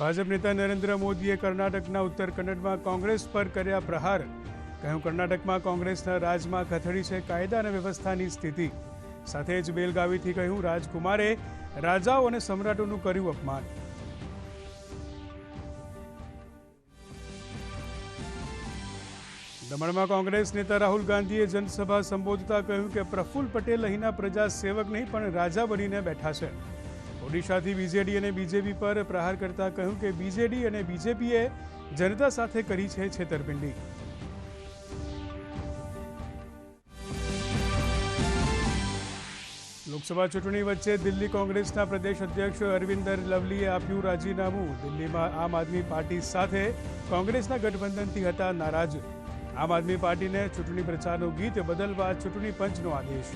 ભાજપ નેતા નરેન્દ્ર મોદીએ કર્ણાટકના ઉત્તર કન્નડમાં કોંગ્રેસ પર કર્યા પ્રહાર. કહ્યું, કર્ણાટકમાં કોંગ્રેસના રાજમાં કથળી છે કાયદા અને વ્યવસ્થાની સ્થિતિ. સાથે જ બેલગાવીથી કહ્યું, રાજકુમારે રાજાઓ અને સમ્રાટોનું કર્યું અપમાન. દમણમાં કોંગ્રેસ નેતા રાહુલ ગાંધીએ જનસભા સંબોધતા કહ્યું કે પ્રફુલ્લ પટેલ અહીંના પ્રજા સેવક નહીં, પણ રાજા બનીને બેઠા છે. ઓડિશાથી બીજેડી અને બીજેપી પર પ્રહાર કરતા કહ્યું કે બીજેડી અને બીજેપીએ જનતા સાથે કરી છે છેતરપિંડી. લોકસભા ચૂંટણી વચ્ચે દિલ્હી કોંગ્રેસના પ્રદેશ અધ્યક્ષ અરવિંદર લવલીએ આપ્યું રાજીનામું. દિલ્હીમાં આમ આદમી પાર્ટી સાથે કોંગ્રેસના ગઠબંધનથી હતા નારાજ. આમ આદમી પાર્ટીને ચૂંટણી પ્રચારનું ગીત બદલવા ચૂંટણી પંચનો આદેશ.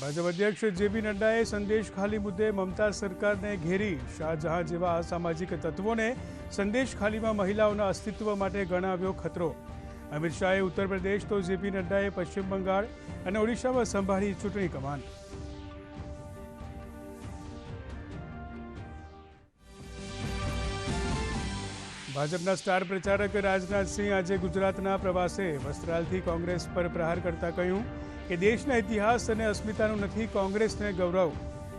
ભાજપ અધ્યક્ષ જેપી નડ્ડાએ સંદેશ ખાલી મુદ્દે મમતા સરકારને ઘેરી શાહજહાં જેવા અસામાજિક તત્વોને સંદેશ ખાલીમાં મહિલાઓના અસ્તિત્વ માટે ગણાવ્યો ખતરો અમિત શાહે ઉત્તર પ્રદેશ તો જેપી નડ્ડાએ પશ્ચિમ બંગાળ અને ઓડિશામાં સંભાળી ચૂંટણી કમાન ભાજપના સ્ટાર પ્રચારક રાજનાથસિંહ આજે ગુજરાતના પ્રવાસે વસ્ત્રાલથી કોંગ્રેસ પર પ્રહાર કરતા કહ્યું કે દેશના ઇતિહાસ અને અસ્મિતાનું નથી કોંગ્રેસને ગૌરવ.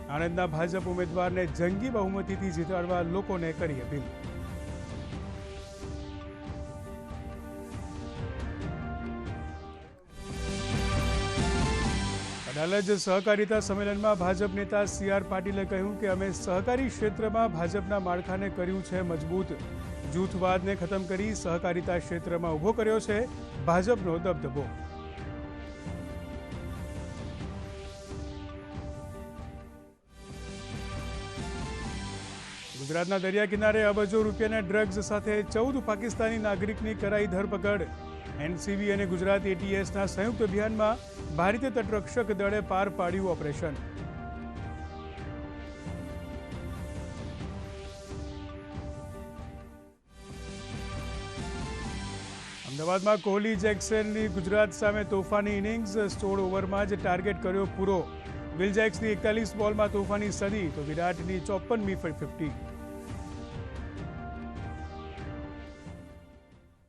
આણંદના ભાજપ ઉમેદવારને જંગી બહુમતીથી જીતાડવા લોકોને કરી અપીલ. અડાલજ સહકારિતા સંમેલનમાં ભાજપ નેતા સી આર પાટીલે કહ્યું કે અમે સહકારી ક્ષેત્રમાં ભાજપના માળખાને કર્યું છે મજબૂત. જૂથવાદને ખતમ કરી સહકારિતા ક્ષેત્રમાં ઊભો કર્યો છે ભાજપનો દબદબો. ગુજરાતના દરિયા કિનારે અબજો રૂપિયાના ડ્રગ્સ સાથે ચૌદ પાકિસ્તાની નાગરિકની કરાઈ ધરપકડ. એનસીબી અને ગુજરાત એટીએસના સંયુક્ત અભિયાનમાં ભારતીય તટરક્ષક દળે પાર પાડ્યું ઓપરેશન. અમદાવાદમાં કોહલી જેક્સનની ગુજરાત સામે તોફાની ઇનિંગ્સ, સોળ ઓવરમાં જ ટાર્ગેટ કર્યો પૂરો. વિલ જેક્સની એકતાલીસ બોલમાં તોફાની સદી, તો વિરાટની ચોપનમી ફિફ્ટી.